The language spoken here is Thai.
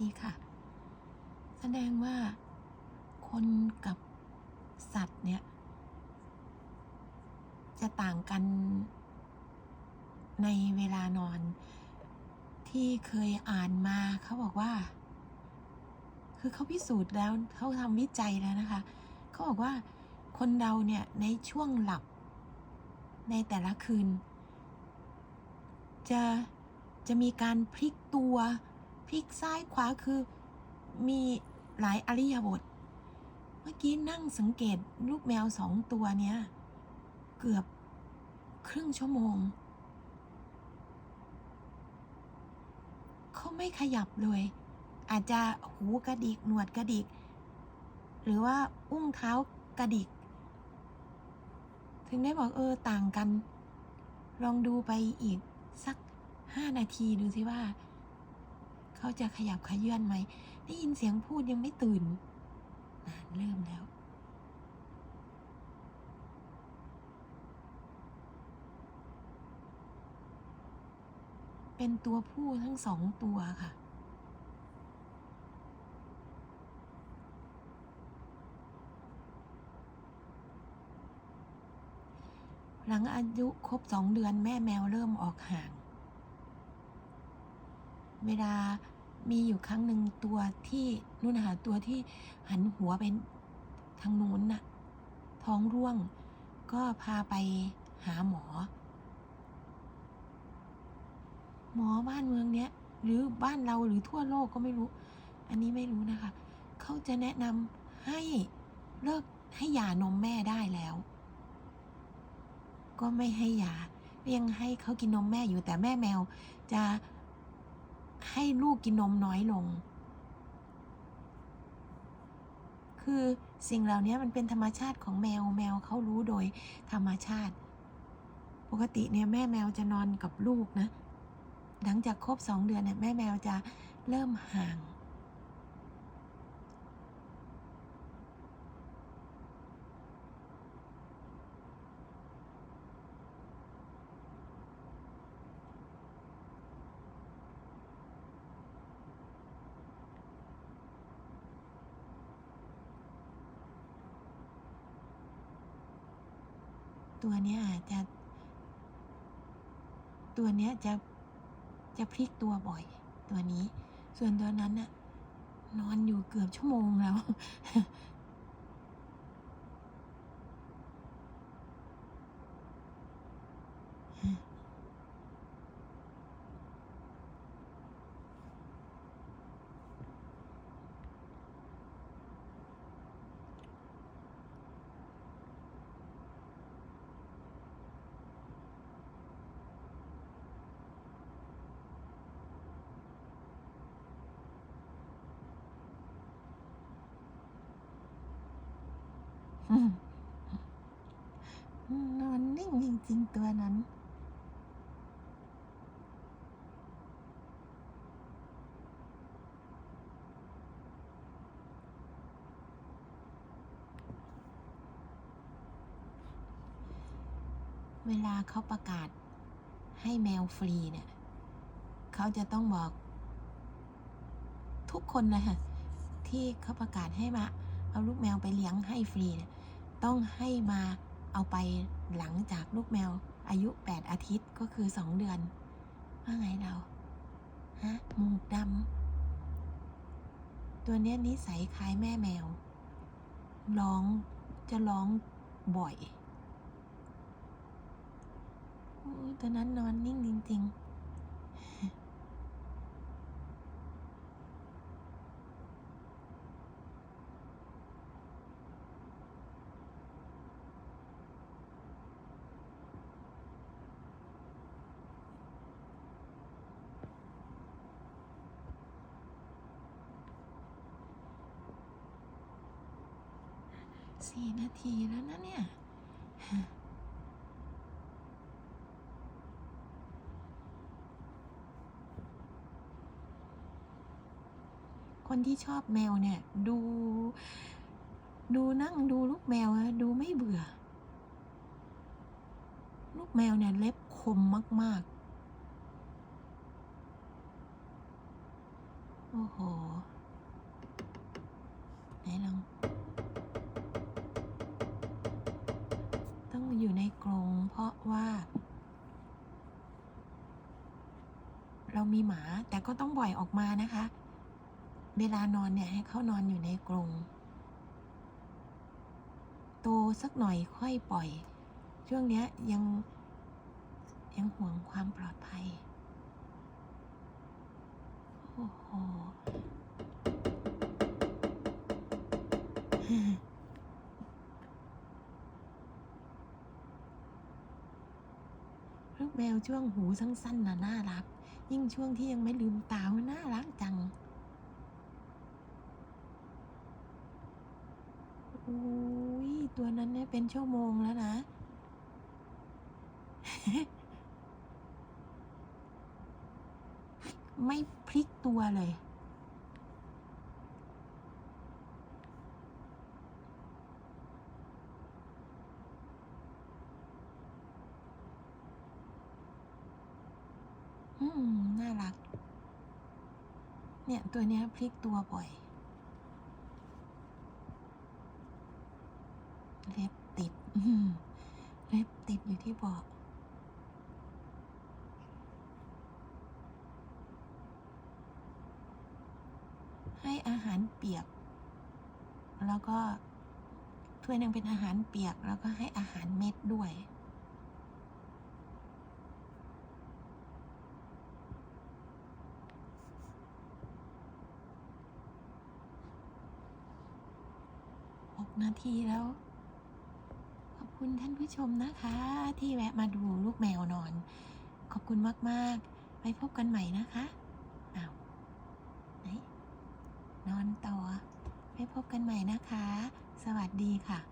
ดีค่ะ แสดงว่าคนกับสัตว์เนี่ย จะต่างกันในเวลานอน ที่เคยอ่านมาเขาบอกว่า คือเขาพิสูจน์แล้วเขาทำวิจัยแล้วนะคะเขาบอกว่าคนเราเนี่ยในช่วงหลับในแต่ละคืน จะจะมีการพลิกตัว พลิกซ้ายขวาคือมีหลายอริยบท เมื่อกี้นั่งสังเกตลูกแมวสองตัวเนี้ย เกือบครึ่งชั่วโมง เขาไม่ขยับเลย อาจจะหูกระดิกหนวดกระดิก หรือว่าอุ้งเท้ากระดิก ถึงได้บอกเออต่างกัน ลองดูไปอีกสักห้านาทีดูสิว่า เขาจะขยับขยื่นไหมได้ยินเสียงพูดยังไม่ตื่นนานเริ่มแล้ว เป็นตัวผู้ทั้งสองตัวค่ะหลังอายุครบสองเดือนแม่แมวเริ่มออกห่าง เวลามีอยู่ครั้งหนึ่งตัวที่นู่นนะคะตัวที่หันหัวเป็นทางนู้นน่ะ ท้องร่วง ก็พาไปหาหมอ หมอบ้านเมืองเนี้ย หรือบ้านเราหรือทั่วโลกก็ไม่รู้ อันนี้ไม่รู้นะคะ เขาจะแนะนำให้เลิกให้หย่านมแม่ได้แล้ว ก็ไม่ให้ยายังให้เขากินนมแม่อยู่แต่แม่แมวจะ ให้ลูกกินนมน้อยลง คือสิ่งเหล่านี้มันเป็นธรรมชาติของแมวแมวเขารู้โดยธรรมชาติ ปกติเนี่ยแม่แมวจะนอนกับลูกนะ หลังจากครบสองเดือนเนี่ยแม่แมวจะเริ่มห่าง ตัวเนี้ยอาจจะ ตัวเนี้ยจะจะพลิกตัวบ่อย ตัวนี้ ส่วนตัวนั้นน่ะนอนอยู่เกือบชั่วโมงแล้วอ นอนนิ่งจริงๆตัวนั้น เวลาเขาประกาศให้แมวฟรีเนี่ย เขาจะต้องบอกทุกคนเลยค่ะที่เขาประกาศให้มา เอาลูกแมวไปเลี้ยงให้ฟรีเนี่ย ต้องให้มาเอาไปหลังจากลูกแมว อายุ 8 อาทิตย์ก็คือ 2 เดือน ว่าไงเรา ฮะหมูกดำตัวเนี้ยนิสัยคล้ายแม่แมว ร้องจะร้องบ่อยโอ้ยตัวนั้นนอนนิ่งจริง ๆ สี่นาทีแล้วนะเนี่ย คนที่ชอบแมวเนี่ย ดู ดูนั่งดูลูกแมวดูไม่เบื่อ ลูกแมวเนี่ยเล็บคมมาก ๆ โอ้โห ไหนลองาะว่า เรามีหมาแต่ก็ต้องบ่อยออกมานะคะ เวลานอนเนี่ยให้เขานอนอยู่ในกรงโตสักหน่อยค่อยปล่อย ช่วงเนี้ยยังยังห่วงความปลอดภัย โอ้โห แมวช่วงหูสั้นๆน่ะน่ารัก ยิ่งช่วงที่ยังไม่ลืมตาว่าน่ารักจังอุ้ยตัวนั้นเนี่ยเป็นชั่วโมงแล้วนะ ไม่พลิกตัวเลย อืม น่ารัก เนี่ยตัวเนี้ยพลิกตัวบ่อย เล็บติดเล็บติดอยู่ที่เบาะให้อาหารเปียก แล้วก็ถ้วยนึงเป็นอาหารเปียก แล้วก็ให้อาหารเม็ดด้วย นาทีแล้ว ขอบคุณท่านผู้ชมนะคะ ที่แวะมาดูลูกแมวนอน ขอบคุณมาก ๆ ไปพบกันใหม่นะคะอ้าวไหนนอนต่อไปพบกันใหม่นะคะ สวัสดีค่ะ